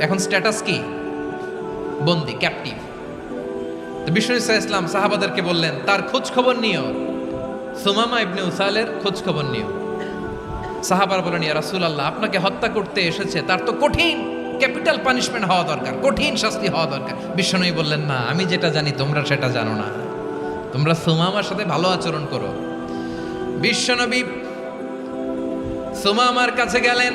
এখন স্ট্যাটাস কি? বন্দি ক্যাপটিভ বিষ্ণু ইসা ইসলাম সাহাবাদেরকে বললেন, তার খোঁজ খবর নিও। সুমামা ইবনে উসালের খোঁজ খবর নিও। সাহাবার বলেন ইয়া রাসূল আল্লাহ আপনাকে হত্যা করতে এসেছে। তার তো কঠিন, ক্যাপিটাল পানিশমেন্ট হওয়া দরকার, কঠিন শাস্তি হওয়া দরকার। বিষ্ণুই বললেন, না, আমি যেটা জানি, তোমরা সেটা জানো না। তোমরা সুমামার সাথে ভালো আচরণ করো। বিশ্বনবী সুমামার কাছে গেলেন।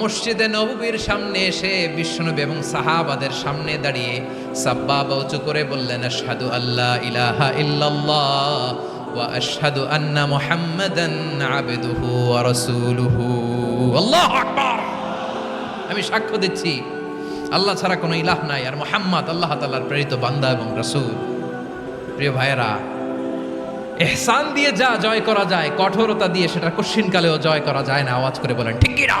মসজিদে নববীর সামনে এসে বিশ্বনবী এবং সাহাবাদের সামনে দাঁড়িয়ে সাব্বা উঁচু করে বললেন, আশহাদু আল্লাহ ইলাহা ইল্লাল্লাহ ওয়া আশহাদু আন্না মুহাম্মাদান আবদুহু ওয়া রাসূলুহু। আল্লাহু আকবার। আমি সাক্ষ্য দিচ্ছি, আল্লাহ ছাড়া কোনো ইলাহ নাই, আর মুহাম্মদ আল্লাহ তাআলার প্রেরিত বান্দা এবং রাসূল। প্রিয় ভাইয়েরা, এহসান দিয়ে যা জয় করা যায়, কঠোরতা দিয়ে সেটা কশিনকালেও জয় করা যায় না, আওয়াজ করে বলেন, ঠিক কি না?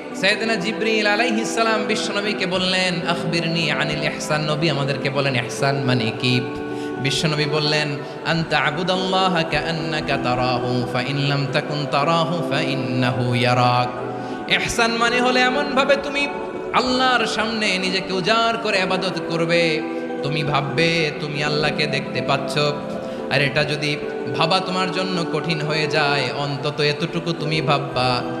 সাইয়েদনা জিব্রিল আলাইহিস সালাম বিশ্বনবীকে বললেন, আখবিরনি আনিল ইহসান। নবী আমাদেরকে বলেন, ইহসান মানে কি? বিশ্বনবী বললেন, আনতা আবুদাল্লাহ কাআন্নাকা তারাহু, ফাইন লাম তাকুন তারাহু, ফাইন্নাহু ইয়ারাক। ইহসান মানে হলে এমন ভাবে তুমি আল্লাহর সামনে নিজেকে উজাড় করে ইবাদত করবে। তুমি ভাববে তুমি আল্লাহকে দেখতে পাচ্ছ। আর এটা যদি ভাবা তোমার জন্য কঠিন হয়ে যায়, অন্তত এতটুকু তুমি ভাববা।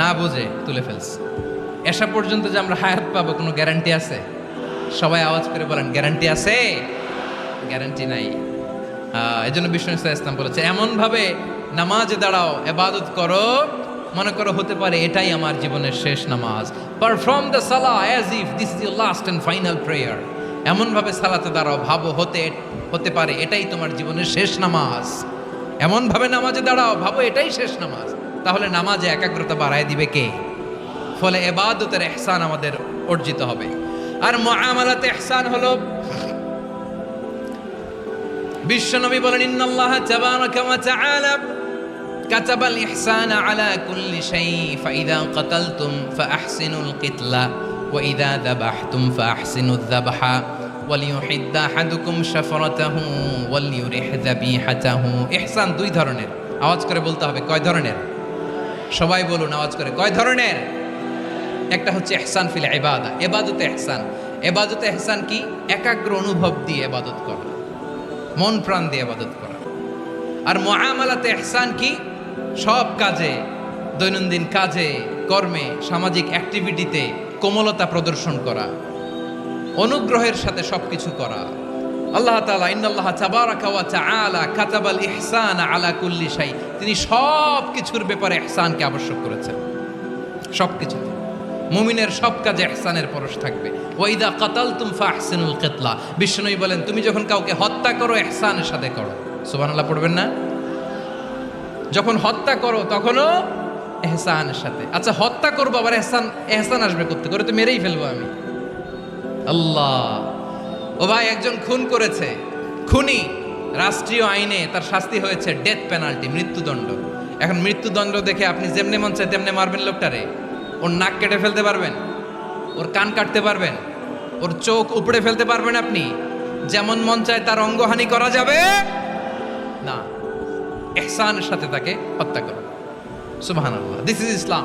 না বুঝে তুলে ফেলছে। এসা পর্যন্ত যে আমরা হায়াত পাবো, কোনো গ্যারান্টি আছে? সবাই আওয়াজ করে বলেন, গ্যারান্টি আছে? গ্যারান্টি নাই। এই জন্য বিষ্ণু ইসলাম ইসলাম বলেছে, এমনভাবে নামাজে দাঁড়াও, এবাদত করো, মনে করো হতে পারে এটাই আমার জীবনের শেষ নামাজ। পারফর্ম দ্য সালা as if this is your last and final prayer এমনভাবে সালাতে দাঁড়াও, ভাবো হতে হতে পারে এটাই তোমার জীবনের শেষ নামাজ। এমনভাবে নামাজে দাঁড়াও, ভাবো এটাই শেষ নামাজ। তাহলে নামাজে একাগ্রতা বাড়ায় দিবে কে ফলে এবাদতের এহসান আমাদের অর্জিত হবে আর মুআমালাতে ইহসান হলো বিশ্বনবী বলেন ইন্নাল্লাহ তাবারাকা ওয়া তাআলা كتب الإحسان على كل شيء فإذا قتلتم فأحسنوا القتلة وإذا ذبحتم فأحسنوا الذبح وليحد أحدكم شفرته وليرح ذبيحته إحسان দুই ধরনের আওয়াজ করে বলতে হবে কয় ধরনের সবাই বলুন, আওয়াজ করে। কয় ধরনের? একটা হচ্ছে এহসান ফিল এবাদা এবাদতে এহসান এবাদতে এহসান কি? একাগ্র অনুভব দিয়ে এবাদত করা। মন প্রাণ দিয়ে এবাদত করা। আর মহামালাতে এহসান কি? সব কাজে, দৈনন্দিন কাজে, কর্মে, সামাজিক অ্যাক্টিভিটিতে কোমলতা প্রদর্শন করা। অনুগ্রহের সাথে সবকিছু করা। আল্লাহ তাআলা ইন্নাল্লাহ তাবারাকা ওয়া তাআলা কাতাবাল ইহসান আলা কুল্লি তিনি সব কিছুর ব্যাপারে ইহসানকে আবশ্যক করেছেন। সব কিছুতে মুমিনের সব কাজে ইহসানের পরশ থাকবে। ওয়াইদা কাতালতুম ফাহসিনুল কিতলা। বিষ্ণুই বলেন, তুমি যখন কাউকে হত্যা করো, ইহসানের সাথে করো। সুবহানাল্লাহ পড়বেন না? যখন হত্যা করো, তখনও এহসানের সাথে। আচ্ছা হত্যা করব, আবার এহসান এহসান আসবে করতে করে তো মেরেই ফেলব আমি। আল্লাহ। ও ভাই, একজন খুন করেছে। খুনি রাষ্ট্রীয় আইনে তার শাস্তি হয়েছে ডেথ পেনাল্টি মৃত্যুদণ্ড। এখন মৃত্যুদণ্ড দেখে আপনি যেমনে মন চায় তেমনে মারবেন লোকটারে। ওর নাক কেটে ফেলতে পারবেন, ওর কান কাটতে পারবেন, ওর চোখ উপড়ে ফেলতে পারবেন আপনি। যেমন মন চায় তার অঙ্গহানি করা যাবে। না, এহসানের সাথে তাকে হত্যা করো। আল্লাহ this is Islam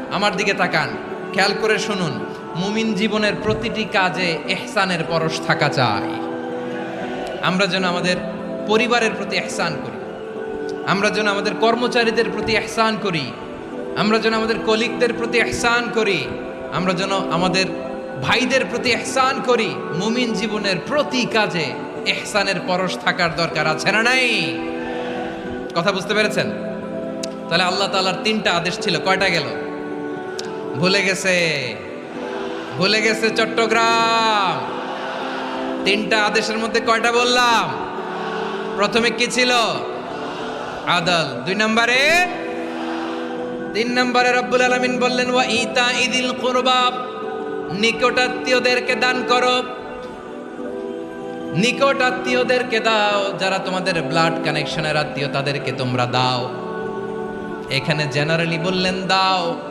আমার দিকে তাকান। খেয়াল করে শুনুন, মুমিন জীবনের প্রতিটি কাজে এহসানের পরশ থাকা চাই। আমরা যেন আমাদের পরিবারের প্রতি এহসান করি। আমরা যেন আমাদের কর্মচারীদের প্রতি এহসান করি। আমরা যেন আমাদের কলিগদের প্রতি এহসান করি। আমরা যেন আমাদের ভাইদের প্রতি এহসান করি। মুমিন জীবনের প্রতি কাজে এহসানের পরশ থাকার দরকার আছে না নাই? কথা বুঝতে পেরেছেন? তাহলে আল্লাহ তালার তিনটা আদেশ ছিল। কয়টা গেল? ভুলে গেছে। ভুলে গেছে চট্টগ্রাম। তিনটা আদেশের মধ্যে কয়টা বললাম? প্রথমে কি ছিল? আদল। দুই নম্বরে? তিন নম্বরে রব্বুল আলামিন বললেন, ওয়া ইতা ইদিল কুরবা। নিকটাত্মীয়দেরকে দান করো। নিকট আত্মীয়দেরকে দাও। যারা তোমাদের ব্লাড কানেকশনের আত্মীয়, তাদেরকে তোমরা দাও। এখানে জেনারেলি বললেন, দাও।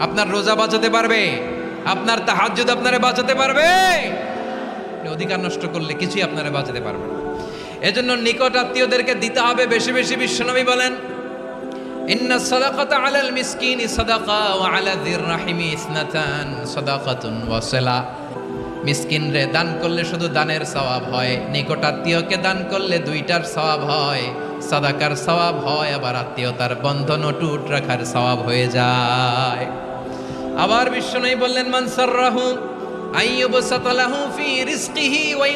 আপনার রোজা বাঁচাতে পারবে। আপনার তাহাজ্জুদ আপনারে বাঁচাতে পারবে। অধিকার নষ্ট করলে কিছুই আপনারে বাঁচাতে পারবে না। এজন্য নিকট আত্মীয়দেরকে দিতে হবে বেশি বেশি বিশ্বনবী বলেন রাহিমি দান করলে শুধু দানের সওয়াব হয়, নিকট আত্মীয়কে দান করলে দুইটার সওয়াব হয়। সাদাকার সওয়াব হয়, আবার আত্মীয়তার বন্ধন অটুট রাখার সওয়াব হয়ে যায়। আবার বিশ্ব বিষ্ণুই বললেন, মান সাররাহু আইয়ুবসাত লাহু ফি রিজকিহি ওয়া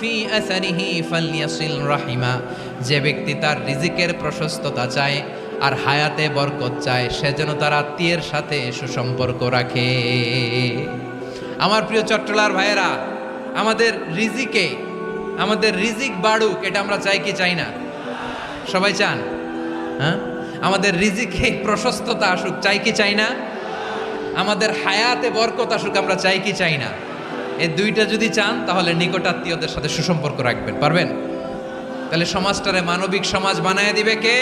ফি আসারিহি ফালইয়াসিল রাহিমা। যে ব্যক্তি তার রিজিকের প্রশস্ততা চায় আর হায়াতে বরকত চায়, সে যেন তার আত্মীয়ের সাথে সুসম্পর্ক রাখে। আমার প্রিয় চট্টলার ভাইয়েরা, আমাদের রিজিকে, আমাদের রিজিক বাড়ুক, এটা আমরা চাই কি চাই না? সবাই চান? হ্যাঁ? আমাদের রিজিকে প্রশস্ততা আসুক, চাই কি চাই না? আমাদের হায়াতে বরকত আসুক, আমরা চাই কি চাই না? এই দুইটা যদি চান, তাহলে নিকটাত্মীয়দের সাথে সুসম্পর্ক রাখবেন, পারবেন? তাহলে সমাজটারে মানবিক সমাজ বানায় দিবে কে?